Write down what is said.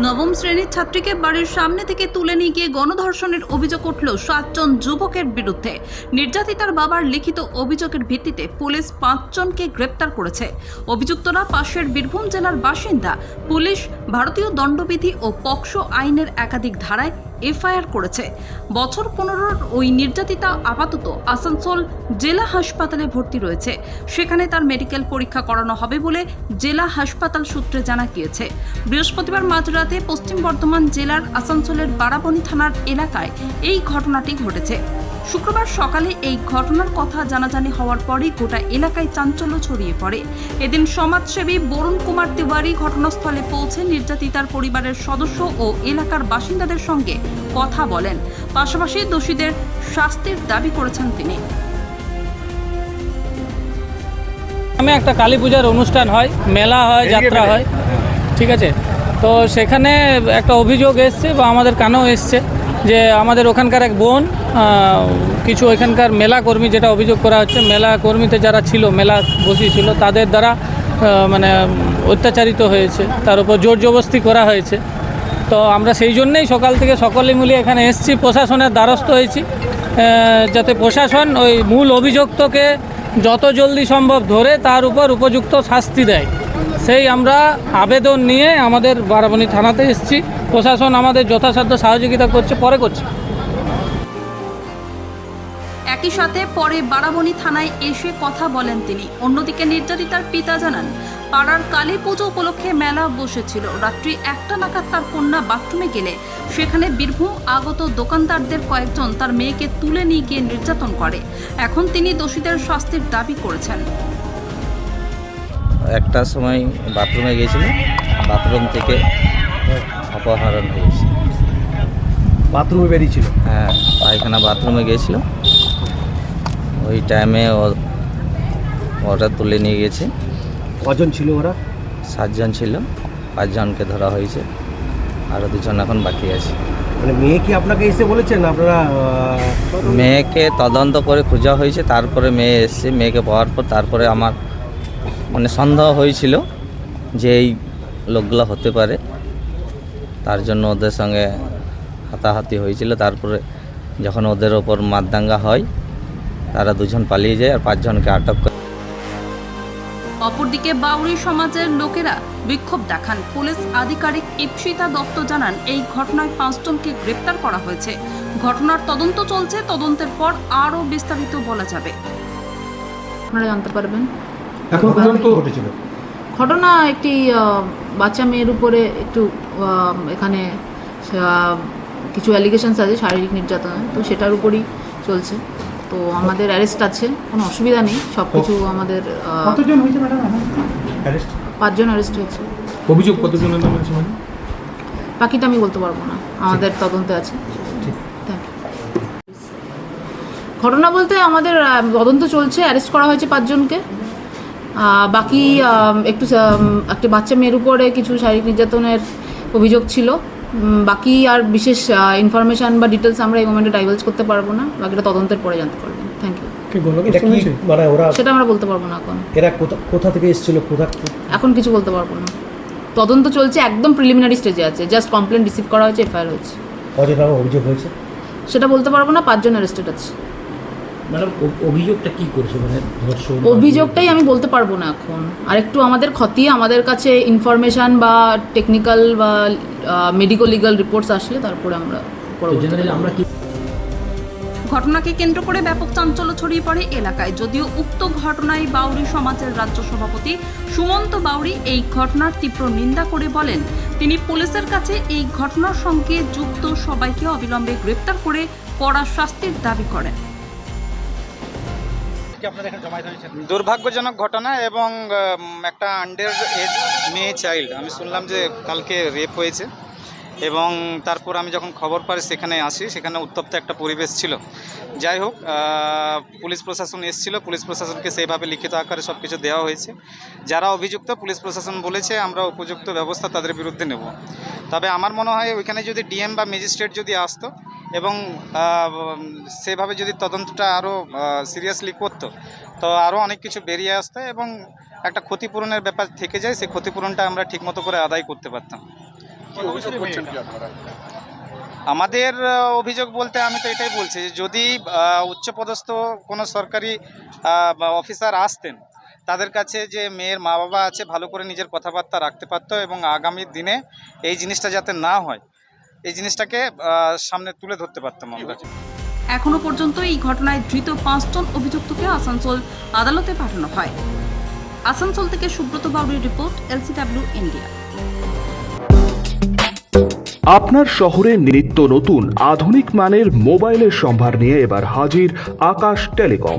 নবম শ্রেণির ছাত্রীকে বাড়ির সামনে থেকে তুলে নিয়ে গিয়ে গণধর্ষণের অভিযোগ উঠল সাতজন যুবকের বিরুদ্ধে। নির্যাতিতার বাবার লিখিত অভিযোগের ভিত্তিতে পুলিশ পাঁচজনকে গ্রেপ্তার করেছে। অভিযুক্তরা পাশের বীরভূম জেলার বাসিন্দা, পুলিশ, ভারতীয় দণ্ডবিধি ও পক্সো আইনের একাধিক ধারায় এফআইআর করেছে। বছর পনেরোর ওই নির্যাতিতা আপাতত আসানসোল জেলা হাসপাতালে ভর্তি রয়েছে। সেখানে তার মেডিকেল পরীক্ষা করানো হবে বলে জেলা হাসপাতাল সূত্রে জানা গিয়েছে। বৃহস্পতিবার মাঝরাতে পশ্চিম বর্ধমান জেলার আসানসোলের বারাবণী থানার এলাকায় এই ঘটনাটি ঘটেছে। শুক্রবার সকালে এই ঘটনার কথা জানাজানি হওয়ার পরই গোটা এলাকায় চাঞ্চল্য ছড়িয়ে পড়ে। এদিন সমাজসেবী বরুণ কুমার তিওয়ারি ঘটনাস্থলে পৌঁছে নির্যাতিতার পরিবারের সদস্য ও এলাকার বাসিন্দাদের সঙ্গে কথা বলেন। পাশাপাশি দোষীদের শাস্তির দাবি করেছেন তিনি। গ্রামে একটা কালী পূজার অনুষ্ঠান হয় মেলা হয় যাত্রা হয়। ঠিক আছে? তো সেখানে একটা অভিযোগ এসছে বা আমাদের কানেও এসছে। যে আমাদের ওখানকার এক বোন কিছু ওইখানকার মেলা কর্মী যেটা অভিযোগ করা হচ্ছে, মেলা কর্মীতে যারা ছিল, মেলা বসিয়েছিল তাদের দ্বারা মানে অত্যাচারিত হয়েছে। তার উপর জোর জবস্তি করা হয়েছে। তো আমরা সেই জন্যেই সকাল থেকে সকলে মিলে এখানে এসেছি, প্রশাসনের দ্বারস্থ হয়েছি যাতে প্রশাসন ওই মূল অভিযুক্তকে যত জলদি সম্ভব ধরে তার উপর উপযুক্ত শাস্তি দেয়। সেই আমরা আবেদন নিয়ে আমাদের বারাবণী থানাতে এসেছি। প্রশাসন আমাদের যথাসাধ্য সহযোগিতা করছে, পরে করছে। একই সাথে পরে বারাবণী থানায় এসে কথা বলেন তিনি। অন্যদিকে নির্যাতিতার পিতা জানান, পাড়ার কালী পুজো উপলক্ষে মেলা বসেছিল। রাত্রি একটা নাগাদ তার কন্যা বাথরুমে গেলে সেখানে বীরভূম আগত দোকানদারদের কয়েকজন তার মেয়েকে তুলে নিয়ে গিয়ে নির্যাতন করে। এখন তিনি দোষীদের শাস্তির দাবি করেছেন। একটার সময় বাথরুমে গিয়েছিল বাথরুম থেকে অপহরণ হয়েছে। বাথরুমে বেরিয়েছিল? হ্যাঁ পায়খানা বাথরুমে গিয়েছিল। ওই টাইমে ও ওরা তুলে নিয়ে গেছে। কজন ছিল ওরা? সাতজন ছিল পাঁচজনকে ধরা হয়েছে আরও দুজন এখন বাকি আছে। মানে মেয়ে কি আপনাকে এসে বলেছেন আপনারা মেয়েকে তদন্ত করে খোঁজা হয়েছে তারপরে মেয়ে এসছে মেয়েকে পাওয়ার পর তারপরে আমার মানে সন্দেহ হয়েছিল যে এই লোকগুলো হতে পারে। তার জন্য ওদের সঙ্গে হাতাহাতি হয়েছিল। তারপরে যখন ওদের ওপর মারদাঙ্গা হয় তারা দুজন পালিয়ে যায় আর পাঁচজনকে আটক করে। অপরদিকে বাউরি সমাজের লোকেরা বিক্ষোভ দেখান। পুলিশ আধিকারিক ইপসিতা দত্ত জানান এই ঘটনায় পাঁচজনকে গ্রেপ্তার করা হয়েছে। ঘটনার তদন্ত চলছে। তদন্তের পর আরও বিস্তারিত বলা যাবে। আপনারা জানতে পারবেন এখন পর্যন্ত ঘটেছিল? ঘটনা একটি বাচ্চা মেয়ের উপরে একটু এখানে কিছু অ্যালিগেশনস আছে শারীরিক নির্যাতনের তো সেটার উপরই চলছে। তো আমাদের অ্যারেস্ট আছে কোনো অসুবিধা নেই সব কিছু আমাদের কতজন হয়েছে ম্যাডাম অ্যারেস্ট পাঁচজন অ্যারেস্ট হয়েছে। অভিযোগ কতজনের নামে আছে ম্যাডাম? বাকিটা আমি বলতে পারব না আমাদের তদন্তে আছে. ঘটনা বলতে আমাদের তদন্ত চলছে অ্যারেস্ট করা হয়েছে পাঁচজনকে। বাকি একটু একটা বাচ্চা মেয়ের উপরে কিছু শারীরিক নির্যাতনের অভিযোগ ছিল। বাকি আর বিশেষ ইনফরমেশন বা ডিটেলস আমরা এই মোমেন্টে ডাইভার্স করতে পারব না। বাকিটা তদন্তের পরে জানতে পারবেন থ্যাংক ইউ মানে ওরা সেটা আমরা বলতে পারব না এখন। এরা কোথা থেকে এসেছিল? কোথা এখন কিছু বলতে পারব না। তদন্ত চলছে একদম প্রিলিমিনারি স্টেজে আছে। জাস্ট কমপ্লেন রিসিভ করা হয়েছে এফআইআর হয়েছে। অভিযোগ হয়েছে? সেটা বলতে পারব না পাঁচজন অ্যারেস্টেড আছে। ম্যাডাম অভিযোগটা কি করেছে? মানে ধর্ষণ অভিযোগটাই আমি বলতে পারব না এখন। আর একটু আমাদের খতিয়ে আমাদের কাছে ইনফরমেশন বা টেকনিক্যাল বা মেডিকো লিগাল রিপোর্টস আসলে তারপরে আমরা আমরা কি ঘটনাকে কেন্দ্র করে ব্যাপক চাঞ্চল্য ছড়িয়ে পড়ে এলাকায়। যদিও উক্ত ঘটনায় বাউরি সমাজের রাজ্য সভাপতি সুমন্ত বাউরি এই ঘটনার তীব্র নিন্দা করে বলেন তিনি পুলিশের কাছে এই ঘটনার সঙ্গে যুক্ত সবাইকে অবিলম্বে গ্রেপ্তার করে কড়া শাস্তির দাবি করেন। দুর্ভাগ্যজনক ঘটনা এবং একটা আন্ডার এজ মেয়ে চাইল্ড আমি শুনলাম যে কালকে রেপ হয়েছে এবং তারপর আমি যখন খবর পাই সেখানে আসি, সেখানে উত্তপ্ত একটা পরিবেশ ছিল। যাই হোক পুলিশ প্রশাসন এসেছিল। পুলিশ প্রশাসনকে সেইভাবে লিখিত আকারে সব কিছু দেওয়া হয়েছে। যারা অভিযুক্ত, পুলিশ প্রশাসন বলেছে, আমরা উপযুক্ত ব্যবস্থা তাদের বিরুদ্ধে নেব। তবে আমার মনে হয় ওইখানে যদি ডিএম বা ম্যাজিস্ট্রেট যদি আসতো এবং সেভাবে যদি তদন্তটা আরও সিরিয়াসলি করতো তো আরও অনেক কিছু বেরিয়ে আসতো এবং একটা ক্ষতিপূরণের ব্যাপার থেকে যায় সেই ক্ষতিপূরণটা আমরা ঠিকমতো করে আদায় করতে পারতাম। আমাদের অভিযোগ বলতে আমি তো এটাই বলছি যে যদি উচ্চপদস্থ কোনো সরকারি অফিসার আসতেন তাদের কাছে যে মেয়ের মা বাবা আছে ভালো করে নিজের কথাবার্তা রাখতে পারতো এবং আগামী দিনে এই জিনিসটা যাতে না হয় এই জিনিসটাকে সামনে তুলে ধরতে পারতাম আমরা। এখনও পর্যন্ত এই ঘটনায় ধৃত পাঁচজন অভিযুক্তকে আসানসোল আদালতে পাঠানো হয়। আসানসোল থেকে সুব্রত বাউরির রিপোর্ট এলসিডাব্লিউ ইন্ডিয়া। আপনার শহরে নিত্য নতুন আধুনিক মানের মোবাইলের সম্ভার নিয়ে এবার হাজির আকাশ টেলিকম।